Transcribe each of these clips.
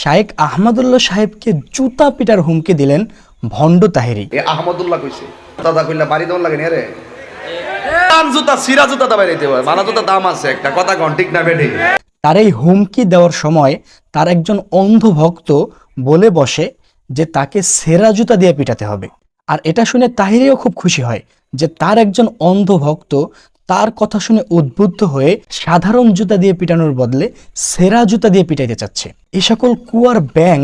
শায়েক আহমদুল্লাহ সাহেবকে জুতা পিটার হুমকি দিলেন ভণ্ড তাহেরি। আহমদুল্লাহ কইছে। দাদা কইলা বাড়ি দেওয়ার লাগে রে দাম জুতা সিরা জুতা দাবাই দিতে হয়। মানা জুতা দাম আছে একটা। কথা কন ঠিক না বেঠি তার এই হুমকি দেওয়ার সময় তার একজন অন্ধ ভক্ত বলে বসে যে তাকে সেরা জুতা দিয়ে পিটাতে হবে। আর এটা শুনে তাহিরিও খুব খুশি হয় যে তার একজন অন্ধ ভক্ত তার কথা শুনে উদ্বুদ্ধ হয়ে সাধারণ জুতা দিয়ে পিটানোর বদলে সেরা জুতা দিয়ে পিটাইতে চাচ্ছে। এই সকল কুয়ার ব্যাং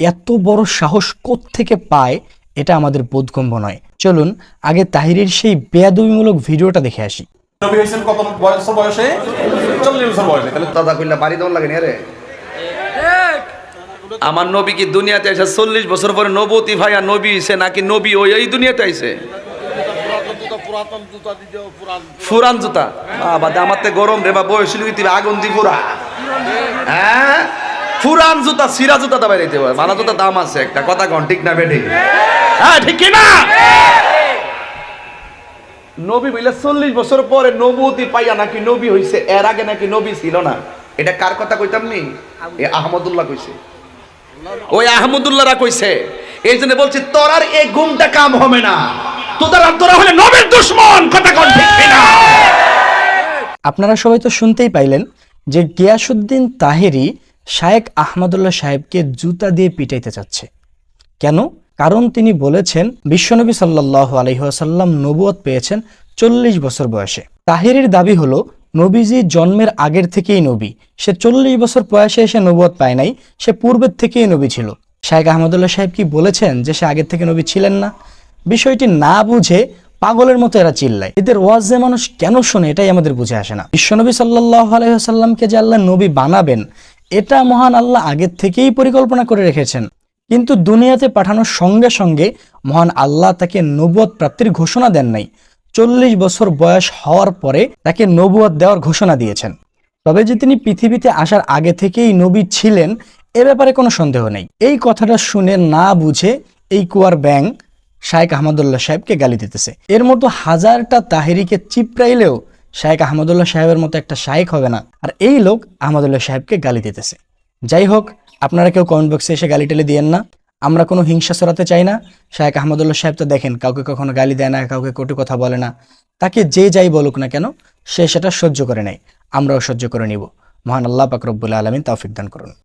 এত বড় সাহস থেকে পায় এটা আমাদের বোধগম্য নয়। চলুন আগে তাহিরের সেই বেয়াদবিমূলক ভিডিওটা দেখে আসি। নবী হয়েছেন কত বছর বয়সে? চল্লিশ বছর বয়সে। তাহলে দাদা কইলা বাড়ি দেওয়ার লাগে রে আমার নবী কি দুনিয়াতে আইসে চল্লিশ বছর পরে নবতী ভাইয়া নবী হইছে নাকি নবী ওই এই দুনিয়াতে আইছে ফুরান জুতা? বাবা দামাতে গরম রে বা বয়স আগুন দি পুরা। হ্যাঁ? ফুরান জুতা সিরা জুতা দাবাই দিতে হয় মানা জুতা দাম আছে একটা কথা কন ঠিক না বেঠি হ্যাঁ ঠিক না নবী বইলে চল্লিশ বছর পরে নবতী পাইয়া নাকি নবী হইছে এর আগে নাকি নবী ছিল না? এটা কার কথা কইতাম নি? এ আহমদুল্লাহ কইছে। ওই আহমদুল্লাহরা কইছে এই জন্য বলছি তোর আর এই ঘুমটা কাম হবে না। আপনারা সবাই তো শুনতেই পাইলেন যে গিয়াসুদ্দিন তাহেরি শায়েক আহমদুল্লাহ সাহেবকে জুতা দিয়ে পিটাইতে চাচ্ছে। কেন? কারণ তিনি বলেছেন, বিশ্বনবী সাল্লাহ আলহিহাসাল্লাম নবুয়ত পেয়েছেন চল্লিশ বছর বয়সে। তাহেরির দাবি হলো, নবীজি জন্মের আগের থেকেই নবী। সে চল্লিশ বছর বয়সে এসে নবুয়ত পায় নাই, সে পূর্বের থেকেই নবী ছিল। শায়েক আহমদুল্লাহ সাহেব কি বলেছেন যে সে আগের থেকে নবী ছিলেন না? বিষয়টি না বুঝে পাগলের মতো এরা চিল্লায়। এদের ওয়াজ যে মানুষ কেন শোনে, এটাই আমাদের বুঝে আসে না। বিশ্বনবী সাল্লাহ যে আল্লাহ নবী বানাবেন, এটা মহান আল্লাহ আগের থেকেই পরিকল্পনা করে রেখেছেন। কিন্তু দুনিয়াতে পাঠানোর সঙ্গে সঙ্গে মহান আল্লাহ তাকে নবুয়ত প্রাপ্তির ঘোষণা দেন নাই। চল্লিশ বছর বয়স হওয়ার পরে তাকে নবুয়ত দেওয়ার ঘোষণা দিয়েছেন। তবে যে তিনি পৃথিবীতে আসার আগে থেকেই নবী ছিলেন, এ ব্যাপারে কোনো সন্দেহ নেই। এই কথাটা শুনে না বুঝে এই কুয়ার ব্যাং শায়েক আহমদুল্লাহ সাহেবকে গালি দিতেছে। এর মতো হাজারটা তাহেরিকে চিপড়াইলেও শায়েক আহমদুল্লাহ সাহেবের মতো একটা শায়েক হবে না। আর এই লোক আহমদুল্লাহ সাহেবকে গালি দিতেছে। যাই হোক, আপনারা কেউ কমেন্ট বক্সে এসে গালি টেলে দিয়েন না। আমরা কোনো হিংসা ছড়াতে চাই না। শায়েক আহমদুল্লাহ সাহেব তো দেখেন, কাউকে কখনো গালি দেয় না, কাউকে কটু কথা বলে না। তাকে যে যাই বলুক না কেন, সে সেটা সহ্য করে নেয়। আমরাও সহ্য করে নিব। মহান আল্লাহ পাক রব্বুল আলমিন তৌফিক দান করুন।